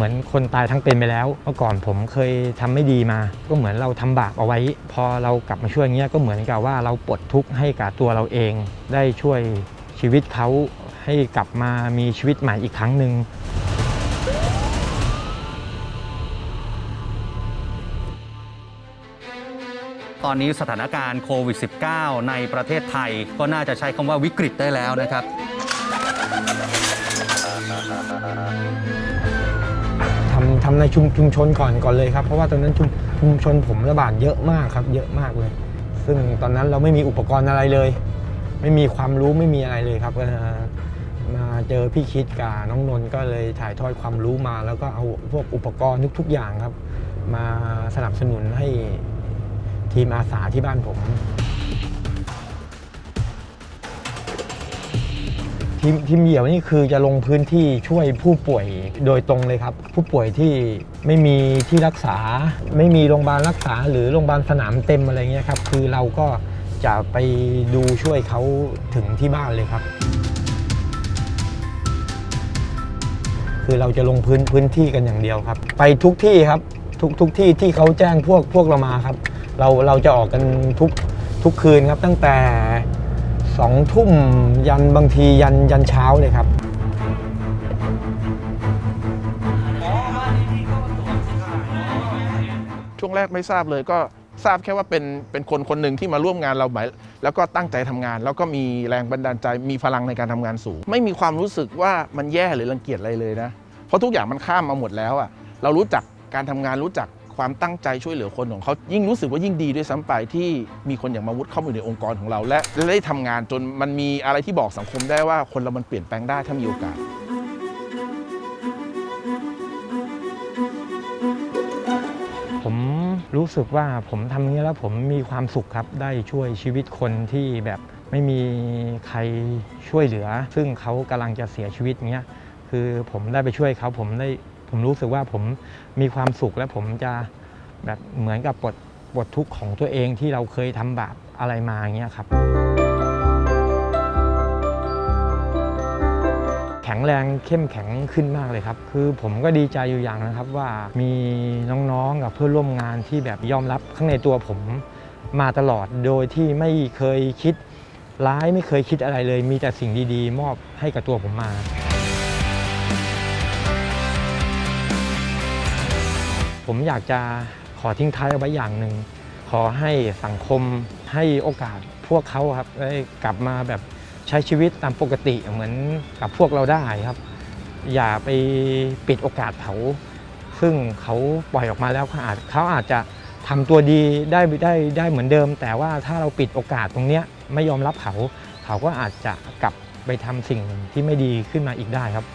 มือนคนตายทั้งเป็นไปแล้วเมื่อก่อนผมเคยทำไม่ดีมา ก็เหมือนเราทำบาปเอาไว้ พอเรากลับมาช่วยเงี้ยก็เหมือนกับว่าเราปลดทุกข์ให้กับตัวเราเอง ได้ช่วยชีวิตเขาให้กลับมามีชีวิตใหม่อีกครั้งหนึ่งตอนนี้สถานการณ์โควิด -19 ในประเทศไทย ก็น่าจะใช้คำว่าวิกฤตได้แล้วนะครับำทำในชุมชุมชนก่อนก่อนเลยครับ เพราะว่าตอนนั้นชุมชุมชนผมระบาดเยอะมากครับ เยอะมากเลย ซึ่งตอนนั้นเราไม่มีอุปกรณ์อะไรเลย ไม่มีความรู้ไม่มีอะไรเลยครับก็มาเจอพี่คิดกับน้องนนท์ก็เลยถ่ายทอดความรู้มา แล้วก็เอาพวกอุปกรณ์ทุก ๆ อย่างครับ มาสนับสนุนให้ทีมอาสาที่บ้านผม ทีมทีมเหยี่ยวนี่คือจะลงพื้นที่ช่วยผู้ป่วยโดยตรงเลยครับ ผู้ป่วยที่ไม่มีที่รักษา ไม่มีโรงพยาบาลรักษา หรือโรงพยาบาลสนามเต็มอะไรเงี้ยครับคือเราก็จะไปดูช่วยเขาถึงที่บ้านเลยครับ คือเราจะลงพื้นพื้นที่กันอย่างเดียวครับ ไปทุกที่ครับทุกทุกที่ที่เขาแจ้งพวกพวกเรามาครับ เราเราจะออกกันทุกทุกคืนครับตั้งแต่ สองทุ่มยันบางทียันยันเช้าเลยครับช่วงแรกไม่ทราบเลยก็ทราบแค่ว่าเป็นเป็นคนคนหนึ่งที่มาร่วมงานเราหมายแล้วก็ตั้งใจทำงาน แล้วก็มีแรงบันดาลใจมีพลังในการทำงานสูง ไม่มีความรู้สึกว่ามันแย่หรือรังเกียจอะไรเลยนะ เพราะทุกอย่างมันข้ามมาหมดแล้วอะเรารู้จักการทำงานรู้จัก ความตั้งใจช่วยเหลือคนของเขายิ่งรู้สึกว่ายิ่งดีด้วยซ้ำไปที่มีคนอย่างมาวุฒิเข้ามาอยู่ในองค์กรของเรา และได้ทำงานจนมันมีอะไรที่บอกสังคมได้ว่าคนเรามันเปลี่ยนแปลงได้ถ้ามีโอกาส ผมรู้สึกว่าผมทำอย่างนี้แล้วผมมีความสุขครับ ได้ช่วยชีวิตคนที่แบบไม่มีใครช่วยเหลือ ซึ่งเขากำลังจะเสียชีวิตเงี้ยคือผมได้ไปช่วยเขาผมได้ ผมรู้สึกว่าผมมีความสุขและผมจะแบบเหมือนกับปลดปลดทุกข์ของตัวเองที่เราเคยทำบาปอะไรมาอย่างเงี้ยครับ แข็งแรงเข้มแข็งขึ้นมากเลยครับ คือผมก็ดีใจอยู่อย่างนะครับว่ามีน้องๆกับเพื่อนร่วมงานที่แบบยอมรับข้างในตัวผมมาตลอดโดยที่ไม่เคยคิดร้ายไม่เคยคิดอะไรเลย มีแต่สิ่งดีๆ มอบให้กับตัวผมมา ผมอยากจะขอทิ้งท้ายเอาไว้อย่างหนึ่ง ขอให้สังคมให้โอกาสพวกเขาครับได้กลับมาแบบใช้ชีวิตตามปกติเหมือนกับพวกเราได้ครับ อย่าไปปิดโอกาสเขา ซึ่งเขาปล่อยออกมาแล้วเขาอาจเขาอาจจะทำตัวดีได้ได้ได้เหมือนเดิม แต่ว่าถ้าเราปิดโอกาสตรงเนี้ยไม่ยอมรับเขา เขาก็อาจจะกลับไปทำสิ่งที่ไม่ดีขึ้นมาอีกได้ครับ